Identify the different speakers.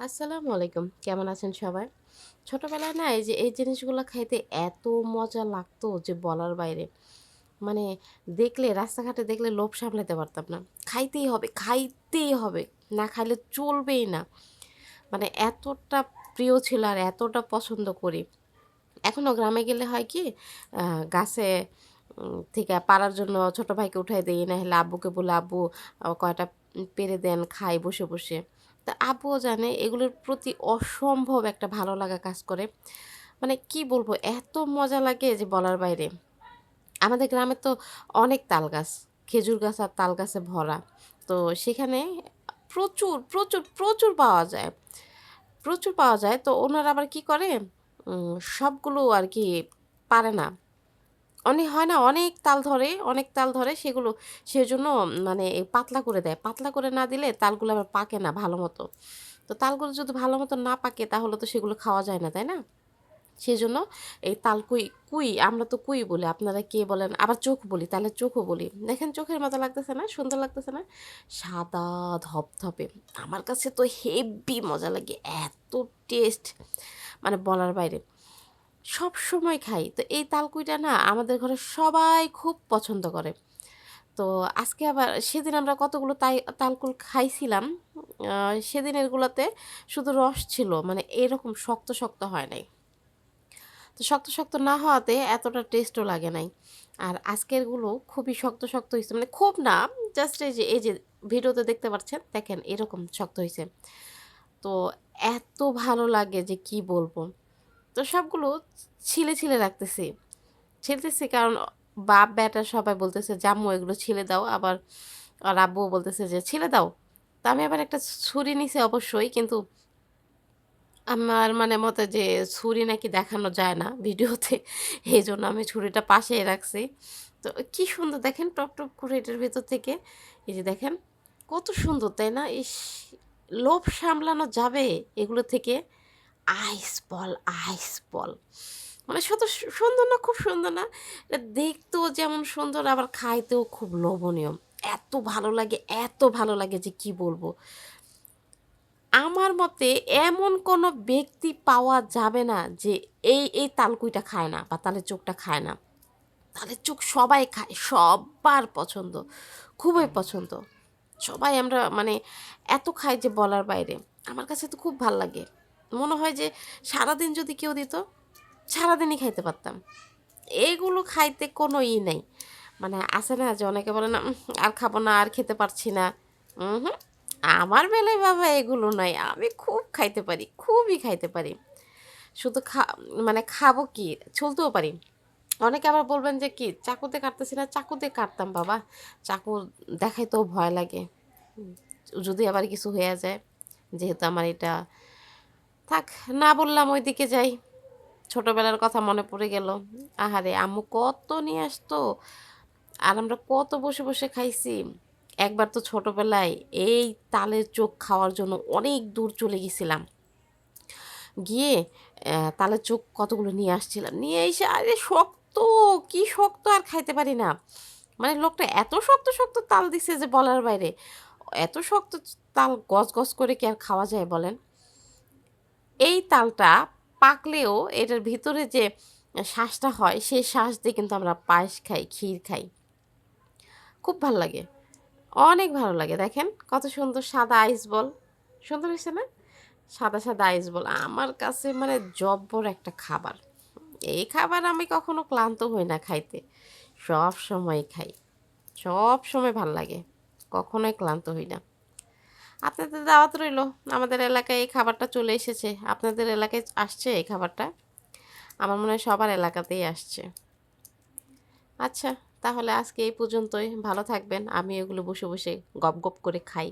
Speaker 1: আসসালামু আলাইকুম। কেমন আছেন সবাই? ছোটবেলায় না এই যে এই জিনিসগুলো খাইতে এত মজা লাগতো যে বলার বাইরে। মানে দেখলে, রাস্তাঘাটে দেখলে লোভ সামলাতে পারতাম না। খাইতেই হবে খাইতেই হবে। না খাইলে চলবেই না। মানে এতটা প্রিয় ছিল আর এতটা পছন্দ করি। এখনও গ্রামে গেলে হয় কি গাছে থেকে পাড়ার জন্য ছোট ভাইকে উঠাই দিই, না হলে আব্বুকে বলে, আব্বু কয়টা পেরে দেন, খাই বসে বসে। তা আব্বুও জানে এগুলোর প্রতি অসম্ভব একটা ভালো লাগা কাজ করে। মানে কি বলব, এত মজা লাগে যে বলার বাইরে। আমাদের গ্রামে তো অনেক তাল গাছ, খেজুর গাছ আর তাল গাছে ভরা। তো সেখানে প্রচুর প্রচুর প্রচুর পাওয়া যায়। প্রচুর পাওয়া যায়। তো ওনারা আবার কি করে? সবগুলো আর কি পারে না। অনেক হয় না, অনেক তাল ধরে, অনেক তাল ধরে সেগুলো, সেজন্য মানে পাতলা করে দেয়। পাতলা করে না দিলে তালগুলো আবার পাকে না ভালো মতো। তো তালগুলো যদি ভালো মতো না পাকে তাহলে তো সেগুলো খাওয়া যায় না, তাই না? সেজন্য এই তাল কুই কুই, আমরা তো কুই বলি। আপনারা কে বলেন? আবার চোখ বলি, তাহলে চোখও বলি। দেখেন চোখের মতো লাগতেছে না? সুন্দর লাগতেছে না? সাদা ধপধপে। আমার কাছে তো হেভি মজা লাগে, এত টেস্ট। মানে বলার বাইরে। সব সময় খাই। তো এই তালকুইটা না আমাদের ঘরে সবাই খুব পছন্দ করে। তো আজকে আবার সেদিন আমরা কতগুলো তাই, তালকুল খাইছিলাম সেদিনেরগুলোতে শুধু রস ছিল মানে এরকম শক্ত শক্ত হয় নাই। তো শক্ত শক্ত না হওয়াতে এতটা টেস্টও লাগে নাই। আর আজকেরগুলো খুবই শক্ত শক্ত হয়েছে মানে খুব না জাস্ট এই যে এই যে ভিডিওতে দেখতে পাচ্ছেন, দেখেন এরকম শক্ত হয়েছে তো এত ভালো লাগে যে কি বলব। তো সবগুলো ছিলে ছিলে রাখতেছি ছিলতেছি কারণ বাপ, বেটা সবাই বলতেছে, জাম্মু, এগুলো ছিলে দাও। আবার আর আব্বুও বলতেছে যে, ছিলে দাও। তা আমি আবার একটা ছুরি নিছি অবশ্যই, কিন্তু আমার মানে মতে যে, ছুরি নাকি দেখানো যায় না ভিডিওতে এই জন্য আমি ছুরিটা পাশে রাখছি। তো কি সুন্দর দেখেন টপ টপ করে এটার ভেতর থেকে। এই যে দেখেন, কত সুন্দর, তাই না? ইস, লোভ সামলানো যাবে এগুলো থেকে। আইস বল আইস বল মানে সু- সুন্দর না, খুব সুন্দর না। দেখতেও যেমন সুন্দর, আবার খাইতেও খুব লোভনীয়। এত ভালো লাগে, এত ভালো লাগে যে কি বলব। আমার মতে এমন কোনো ব্যক্তি পাওয়া যাবে না যে এই এই তালকুইটা খায় না বা তালের চোখটা খায় না। তালের চোখ সবাই খায় সবার পছন্দ, খুবই পছন্দ। সবাই আমরা মানে এত খাই যে বলার বাইরে। আমার কাছে তো খুব ভালো লাগে। মনে হয় যে সারাদিন যদি কেউ দিত, সারাদিনই খাইতে পারতাম। এগুলো খাইতে কোনো ই নেই। মানে আছে না যে অনেকে বলে না আর খাব না, আর খেতে পারছি না। হুম, আমার বেলায় বাবা এগুলো নাই আমি খুব খাইতে পারি, খুবই খাইতে পারি। শুধু খা মানে খাব কি, চলতেও পারি। অনেকে আবার বলবেন যে কি, চাকুতে কাটতেছি না, চাকুতে কাটতাম বাবা। চাকু দেখাইতেও ভয় লাগে। যদি আবার কিছু হয়ে যায়, যেহেতু আমার এটা থাক, না বললাম ওইদিকে যাই। ছোটবেলার কথা মনে পড়ে গেল। আহারে, আম্মু কত নিয়ে আসতো? আর আমরা কত বসে বসে খাইছি। একবার তো ছোটবেলায় এই তালের চোখ খাওয়ার জন্য অনেক দূর চলে গেছিলাম। গিয়ে তালের চোখ কতগুলো নিয়ে আসছিলাম। নিয়ে এসে, আরে শক্ত, কি শক্ত আর খাইতে পারি না। মানে লোকটা এত শক্ত শক্ত তাল দিছে যে বলার বাইরে। এত শক্ত তাল গজ গজ করে কি আর খাওয়া যায় বলেন? এই তালটা পাকলেও এটার ভিতরে যে শ্বাসটা হয়, সেই শ্বাস দিয়ে কিন্তু আমরা পায়েস খাই, ক্ষীর খাই। খুব ভালো লাগে। অনেক ভালো লাগে। দেখেন কত সুন্দর সাদা আইস বল। সুন্দর হয়েছে না? সাদা সাদা আইস বল। আমার কাছে মানে জব্বর একটা খাবার। এই খাবার আমি কখনো ক্লান্ত হই না খাইতে। সব সময় খাই। সব সময় ভালো লাগে। কখনোই ক্লান্ত হই না। আপনাদের দাওয়াত রইল। আমাদের এলাকায় এই খাবারটা চলে এসেছে। আপনাদের এলাকায় আসছে এই খাবারটা? আমার মনে হয় সবার এলাকাতেই আসছে। আচ্ছা তাহলে আজকে এই পর্যন্তই। ভালো থাকবেন। আমি এগুলো বসে বসে গপ গপ করে খাই।